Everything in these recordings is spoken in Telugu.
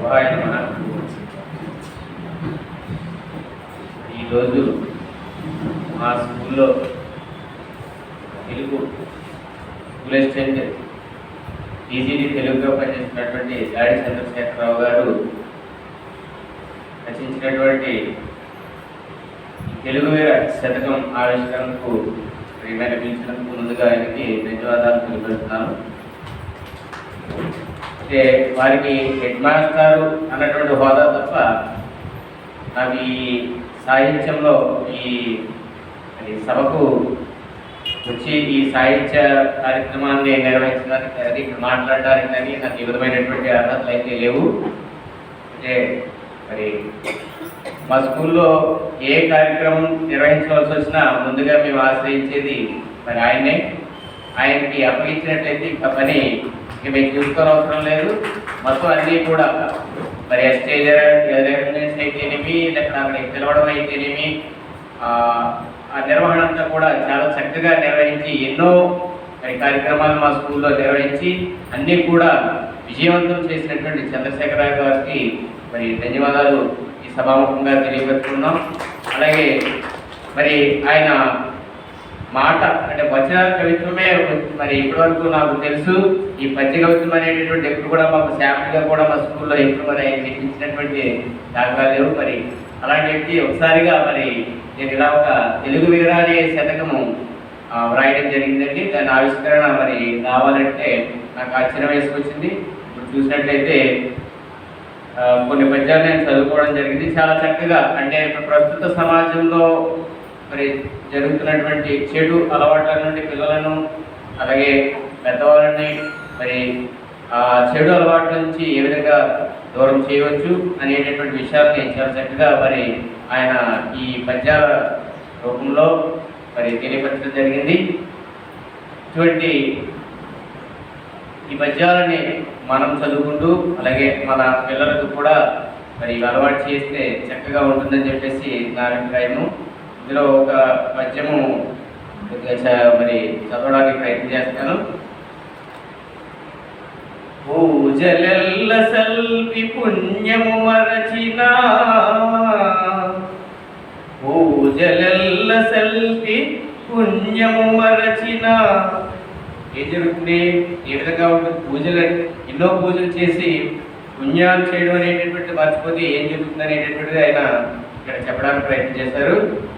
శివాయ ఈరోజు మా స్కూల్లో తెలుగు స్కూల్ అసిస్టెంట్ టీజీడీ తెలుగుగా పనిచేస్తున్నటువంటి గాడి చంద్రశేఖరరావు గారు రచించినటువంటి తెలుగు వీర శతకం ఆవిష్కరణకు ప్రేమ పిలిచినందుకు ముందుగా ఆయనకి ధన్యవాదాలు తెలియజేస్తున్నాను అంటే వారికి హెడ్ మాస్టారు అన్నటువంటి హోదా తప్ప నాకు ఈ సాహిత్యంలో ఈ సభకు వచ్చి ఈ సాహిత్య కార్యక్రమాన్ని నిర్వహించడానికి కానీ ఇక్కడ మాట్లాడడానికి కానీ నాకు ఈ విధమైనటువంటి అర్హతలు అయితే లేవు. అంటే మరి మా స్కూల్లో ఏ కార్యక్రమం నిర్వహించవలసి వచ్చినా ముందుగా మేము ఆశ్రయించేది మరి ఆయనే. ఆయనకి అప్పగించినట్లయితే ఇంకా పని ఇక మీకు చూసుకోని అవసరం లేదు. మొత్తం అన్నీ కూడా మరి స్టేజ్ అరేంజ్మెంట్స్ అయితేనేమి లేకపోతే అక్కడికి పిలవడం అయితేనేమి ఆ ఆ నిర్వహణ అంతా కూడా చాలా చక్కగా నిర్వహించి ఎన్నో కార్యక్రమాలు మా స్కూల్లో నిర్వహించి అన్నీ కూడా విజయవంతం చేసినటువంటి చంద్రశేఖరరావు గారికి మరి ధన్యవాదాలు ఈ సభాముఖంగా తెలియపరుచుకున్నాం అలాగే మరి ఆయన మాట అంటే వచన కవిత్వమే మరి ఇప్పటివరకు నాకు తెలుసు ఈ పద్య కవిత్వం అనేటటువంటి ఎప్పుడు కూడా మాకు శాంపుల్గా కూడా మా స్కూల్లో ఎప్పుడు మరి ఆయన నేర్పించినటువంటి దాఖలాలు మరి అలాంటి వ్యక్తి ఒకసారిగా మరి నేను ఇలా ఒక తెలుగు వీర అనే శతకము వ్రాయడం జరిగిందండి. దాని ఆవిష్కరణ మరి కావాలంటే నాకు ఆశ్చర్యం వేసుకొచ్చింది. ఇప్పుడు చూసినట్లయితే కొన్ని పద్యాలు నేను చదువుకోవడం జరిగింది. చాలా చక్కగా అంటే ఇప్పుడు ప్రస్తుత సమాజంలో మరి జరుగుతున్నటువంటి చెడు అలవాట్ల నుండి పిల్లలను అలాగే పెద్దవాళ్ళని మరి ఆ చెడు అలవాట్ల నుంచి ఏ విధంగా దూరం చేయవచ్చు అనేటటువంటి విషయాల్ని చాలా చక్కగా మరి ఆయన ఈ పద్యాల రూపంలో మరి తెలియపరచడం జరిగింది. ఇటువంటి ఈ పద్యాలని మనం చదువుకుంటూ అలాగే మన పిల్లలకు కూడా మరి అలవాటు చేస్తే చక్కగా ఉంటుందని చెప్పేసి నా అభిప్రాయము. ఇందులో ఒక పద్యము చ- మరి చదవడానికి ప్రయత్నం చేస్తాను. పూజలెల్ల సల్పి పుణ్యము మరచిన పూజలెల్ల సల్పి పుణ్యము మరచిన. ఏం జరుగుతుంది? ఏ విధంగా ఉంటుంది? పూజలు ఎన్నో పూజలు చేసి పుణ్యాలు చేయడం అనేటటువంటి మర్చిపోతే ఏం జరుగుతుంది అనేటటువంటిది ఆయన ఇక్కడ చెప్పడానికి ప్రయత్నం చేశారు.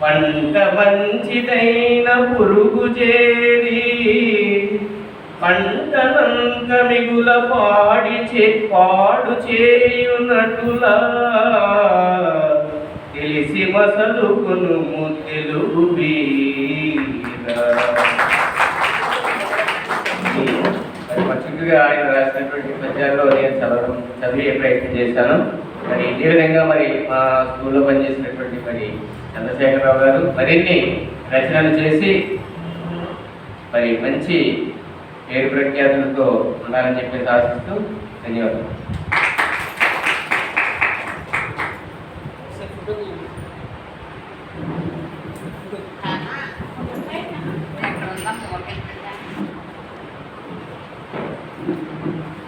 పంట మంచిదైన పురుగు చేరి పంటనంత మిగుల పాడి చే పాడు చేయునటులా తెలిసి మసలుకును తెలుగు వీరా. ఆయన రాసినటువంటి పద్యాల్లో నేను చదవడం చదివే ప్రయత్నం చేశాను మరి ఇదే విధంగా మరి మా స్కూల్లో పనిచేసినటువంటి మరి చంద్రశేఖరరావు గారు మరిన్ని రచనలు చేసి మరి మంచి పేరు ప్రఖ్యాతులతో ఉండాలని చెప్పేసి ఆశిస్తూ ధన్యవాదాలు. వెంకటమ్మ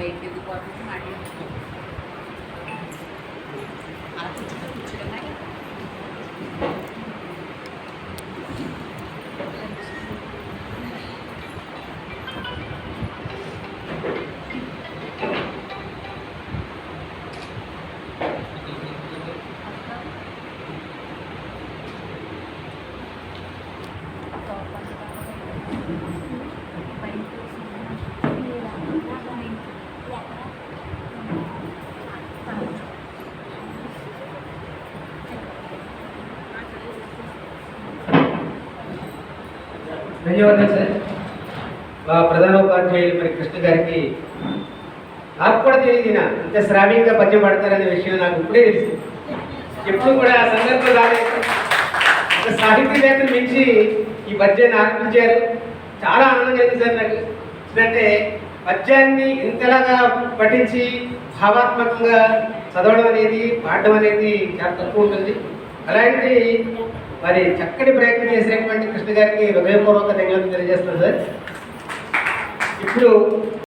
బయటకి ఎదిగిపోతుంది మాట్లాడుతుంది అలా కూర్చుంటే కూర్చోడమే ధన్యవాదాలు సార్. మా ప్రధానోపాధ్యాయులు మరి కృష్ణ గారికి నాకు కూడా తెలియదు ఇంత శ్రావ్యంగా పద్యం పడతారనే విషయం నాకు ఇప్పుడే తెలుసు. ఎప్పుడు కూడా ఆ సందర్భం రాలేదు. ఒక సాహిత్యవేత్తను మించి ఈ పద్యాన్ని ఆరంభించారు. చాలా ఆనందం కలిగింది సార్ నాకు. ఎందుకంటే పద్యాన్ని ఇంతలాగా పఠించి భావాత్మకంగా చదవడం అనేది పాడడం అనేది చాలా తక్కువ ఉంటుంది. అలాంటి మరి చక్కటి ప్రయత్నం చేసినటువంటి కృష్ణ గారికి హృదయపూర్వక ధన్యవాదాలు తెలియజేస్తున్నాను సార్. ఇప్పుడు